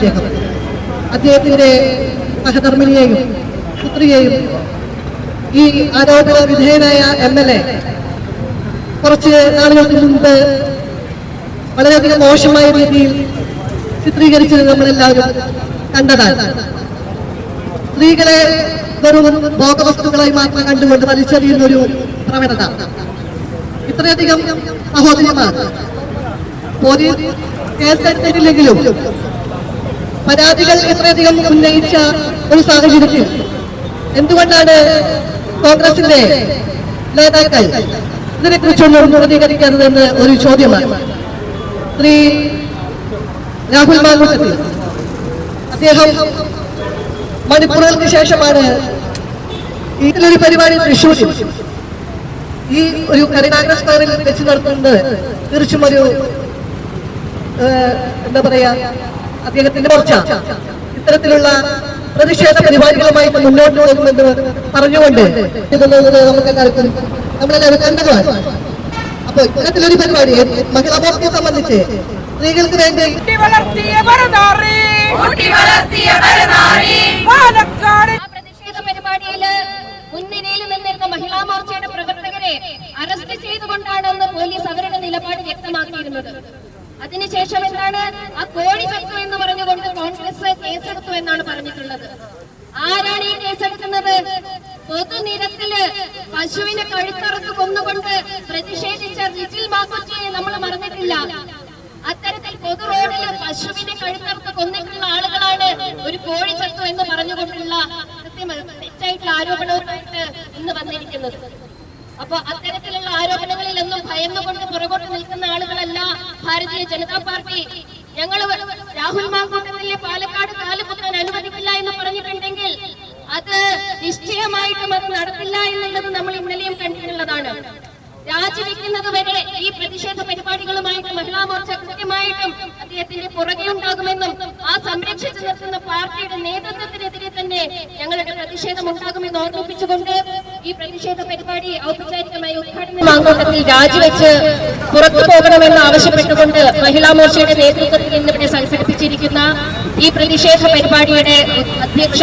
അദ്ദേഹം. അദ്ദേഹത്തിന്റെ സഹധർമ്മിണിയെയും പുത്രിയെയും ഈ ആരോപണ വിധേയനായ എം എൽ എ കുറച്ച് നാളുകൾക്ക് മുൻപ് വളരെയധികം മോശമായ രീതിയിൽ ചിത്രീകരിച്ചത് നമ്മളെല്ലാവരും കണ്ടതാണ്. സ്ത്രീകളെ വെറും ഭോഗവസ്തുക്കളായി മാത്രം കണ്ടുകൊണ്ട് വലിച്ചെറിയുന്ന ഒരു പ്രവണത. ഇത്രയധികം സഹോദരിമാർ. പോലീസ് കേസെടുത്തിട്ടില്ലെങ്കിലും പരാതികൾ ഇത്രയധികം ഉന്നയിച്ച ഒരു സാഹചര്യത്തിൽ എന്തുകൊണ്ടാണ് കോൺഗ്രസിന്റെ നേതാക്കൾ ഇതിനെക്കുറിച്ചൊന്നും എന്ന് ഒരു ചോദ്യമാണ്. ശ്രീ രാഹുൽ മാങ്കുട്ടത്തിൽ അദ്ദേഹം മണിപ്പൂറുകൾക്ക് ശേഷമാണ് ഇതിലൊരു പരിപാടി തൃശ്ശൂരിൽ ഈ ഒരു കരുണാകര സ്ക്വയറിൽ വെച്ച് നടത്തുന്നത്. തീർച്ചയായും ഒരു എന്താ പറയാ അദ്ദേഹത്തിന്റെ മോർച്ച. ഇത്തരത്തിലുള്ള പ്രതിഷേധ പരിപാടികളുമായി മുന്നോട്ട് പോകുമെന്ന് പറഞ്ഞുകൊണ്ട് നമുക്ക് എല്ലാവർക്കും നമ്മളെല്ലാവരും കണ്ടതാണ് അപ്പൊ ഇത്തരത്തിലൊരു പരിപാടി മഹിളാ മോർച്ചയെ സംബന്ധിച്ച് സ്ത്രീകൾക്ക് വേണ്ടി പരിപാടിയിൽ മുൻനിരയിൽ നിന്നിരുന്ന മഹിളാ മോർച്ചയുടെ പ്രവർത്തകരെ അറസ്റ്റ് ചെയ്തുകൊണ്ടാണെന്ന് പോലീസ് അവരുടെ നിലപാട് വ്യക്തമാക്കിയിരുന്നത്. അതിനുശേഷം എന്താണ്? ആ കോടി ചത്തു എന്ന് പറഞ്ഞുകൊണ്ട് കോൺഗ്രസ് കേസെടുത്തു എന്നാണ് പറഞ്ഞിട്ടുള്ളത്. ആരാണ് ഈ കേസെടുക്കുന്നത്? പൊതുനിരത്തിൽ പശുവിനെ കഴുത്തറത്ത് കൊന്നുകൊണ്ട് പ്രതിഷേധിച്ച റിജിൽ ബാബുജിയെ നമ്മൾ മറന്നിട്ടില്ല. അത്തരത്തിൽ പൊതു റോഡിൽ പശുവിനെ കഴുത്തറത്ത് കൊന്നിട്ടുള്ള ആളുകളാണ് ഒരു കോഴി ചത്തു എന്ന് പറഞ്ഞുകൊണ്ടുള്ള തെറ്റായിട്ടുള്ള ആരോപണവുമായിട്ട് ഇന്ന് വന്നിരിക്കുന്നത്. അപ്പൊ അത്തരത്തിലുള്ള ആരോപണങ്ങളിലൊന്നും ഭയന്നുകൊണ്ട് പുറകോട്ട് നിൽക്കുന്ന ആളുകളല്ല ഭാരതീയ ജനതാ പാർട്ടി. ഞങ്ങൾ രാഹുൽ മാങ്കൂട്ടത്തിലെ പാലക്കാട് കാലുകുത്താൻ അനുവദിക്കില്ല എന്ന് പറഞ്ഞിട്ടുണ്ടെങ്കിൽ അത് നിശ്ചയമായിട്ടും അത് നടത്തില്ല എന്നുള്ളത് നമ്മൾ ഇന്നലെയും കണ്ടിട്ടുള്ളതാണ്. രാജിവെക്കുന്നത് വരെ ഈ പ്രതിഷേധ പരിപാടികളുമായിട്ട് മഹിളാ മോർച്ച കൃത്യമായിട്ടും അദ്ദേഹത്തിന്റെ പുറകെ ഉണ്ടാകുമെന്നും ആ സംരക്ഷിച്ചു നിർത്തുന്ന പാർട്ടിയുടെ നേതൃത്വത്തിനെതിരെ തന്നെ ഞങ്ങളുടെ പ്രതിഷേധം ഉണ്ടാകുമെന്ന് ഓർമ്മിപ്പിച്ചുകൊണ്ട് ഈ പ്രതിഷേധ പരിപാടി ഔപചാരികമായി ഉദ്ഘാടനം മാങ്കോട്ടത്തിൽ രാജിവെച്ച് പുറത്തു പോകണമെന്ന് ആവശ്യപ്പെട്ടുകൊണ്ട് മഹിളാ മോർച്ചയുടെ നേതൃത്വത്തിൽ ഇന്നിവിടെ സംഘടിപ്പിച്ചിരിക്കുന്ന ഈ പ്രതിഷേധ പരിപാടിയുടെ അധ്യക്ഷ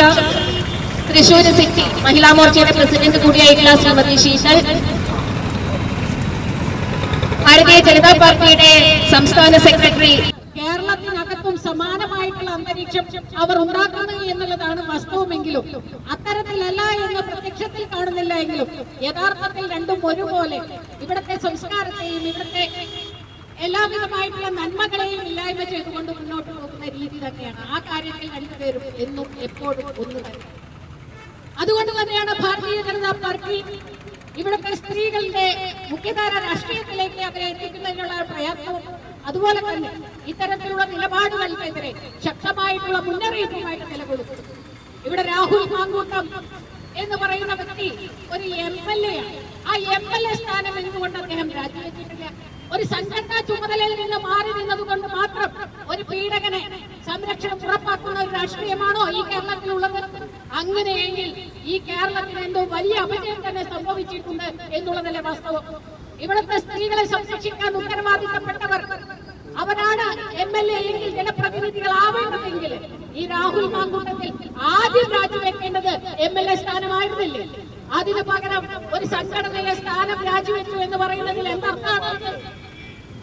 തൃശൂർ സിറ്റി മഹിളാ മോർച്ചയുടെ പ്രസിഡന്റ് കൂടിയായിട്ടുള്ള ശ്രീമതി ശീതൽ ഭാരതീയ ജനതാ പാർട്ടിയുടെ സംസ്ഥാന സെക്രട്ടറി കേരളത്തിനകത്തും സമാനമായിട്ടുള്ള അന്തരീക്ഷം അവർ ഉണ്ടാക്കുന്നു എന്നുള്ളതാണ് വാസ്തവമെങ്കിലും. അത്തരത്തിലല്ല എന്ന് പ്രത്യക്ഷത്തിൽ കാണുന്നില്ല എങ്കിലും യഥാർത്ഥത്തിൽ രണ്ടും ഒരുപോലെ. ഇവിടുത്തെ സംസ്കാരത്തെയും ഇവിടുത്തെ എല്ലാവിധമായിട്ടുള്ള നന്മകളെയും ഇല്ലായ്മ ചെയ്തുകൊണ്ട് മുന്നോട്ട് പോകുന്ന രീതി തന്നെയാണ്. ആ കാര്യത്തിൽ രണ്ടുപേരും എന്നും എപ്പോഴും ഒന്ന് തന്നെ. അതുകൊണ്ട് തന്നെയാണ് ഭാരതീയ ജനതാ പാർട്ടി ഇവിടുത്തെ സ്ത്രീകളുടെ മുഖ്യധാര രാഷ്ട്രീയത്തിലേക്ക് അവരെ എത്തിക്കുന്നതിനുള്ള പ്രയത്നവും അതുപോലെ തന്നെ ഇത്തരത്തിലുള്ള നിലപാടുകൾക്കെതിരെ ശക്തമായിട്ടുള്ള മുന്നറിയിപ്പുമായിട്ട് നിലകൊള്ളുന്നു. ഇവിടെ രാഹുൽ മാങ്കൂട്ടം എന്ന് പറയുന്ന വ്യക്തി ഒരു എം എൽ എ ആ എം എൽ എ സ്ഥാനം എന്തുകൊണ്ട് അദ്ദേഹം രാജിവെച്ചിട്ടില്ല? ഒരു സംഘടനാ ചുമതലയിൽ നിന്ന് മാറി നിന്നത് കൊണ്ട് മാത്രം ഒരു പീഡകനെ സംരക്ഷണം ഉറപ്പാക്കുന്ന ഒരു രാഷ്ട്രീയമാണോ ഈ കേരളത്തിലുള്ളത്? അങ്ങനെയെങ്കിൽ ഈ കേരളത്തിന് എന്തോ വലിയ അപജയം തന്നെ സംഭവിച്ചിട്ടുണ്ട് എന്നുള്ളതല്ലേ വാസ്തവം. ഇവിടുത്തെ സ്ത്രീകളെ സംരക്ഷിക്കാൻ ഉത്തരവാദിത്തപ്പെട്ടവർ അവരാണ് എം എൽ എ എങ്കിൽ ഈ രാഹുൽ മാങ്കൂട്ടത്തിൽ ആദ്യം രാജിവെക്കേണ്ടത് എം എൽ എ സ്ഥാനമായിരുന്നില്ലേ? അതിന് പകരം ഒരു സംഘടനയിലെ സ്ഥാനം രാജിവെച്ചു എന്ന് പറയുന്നതിൽ എന്തർത്ഥമാണ്?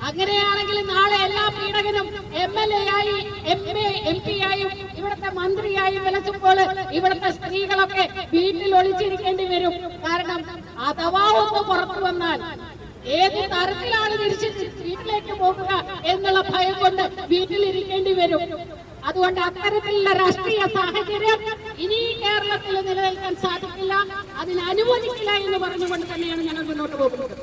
അങ്ങനെയാണെങ്കിൽ നാളെ എല്ലാ പീഡകനും എം എൽ എ ആയി എം എ എം പി ആയും ഇവിടുത്തെ മന്ത്രിയായും വിലസുമ്പോൾ ഇവിടുത്തെ സ്ത്രീകളൊക്കെ വീട്ടിൽ ഒളിച്ചിരിക്കേണ്ടി വരും. കാരണം അഥവാ ഒന്ന് പുറത്തു വന്നാൽ ഏത് തരത്തിലാണ് തിരിച്ച് വീട്ടിലേക്ക് പോകുക എന്നുള്ള ഭയം കൊണ്ട് വീട്ടിലിരിക്കേണ്ടി വരും. അതുകൊണ്ട് അത്തരത്തിലുള്ള രാഷ്ട്രീയ സാഹചര്യം ഇനി കേരളത്തിൽ നിലനിൽക്കാൻ സാധിക്കില്ല. അതിന് അനുവദിക്കില്ല എന്ന് പറഞ്ഞുകൊണ്ട് തന്നെയാണ് ഞങ്ങൾ മുന്നോട്ട് പോകുന്നത്.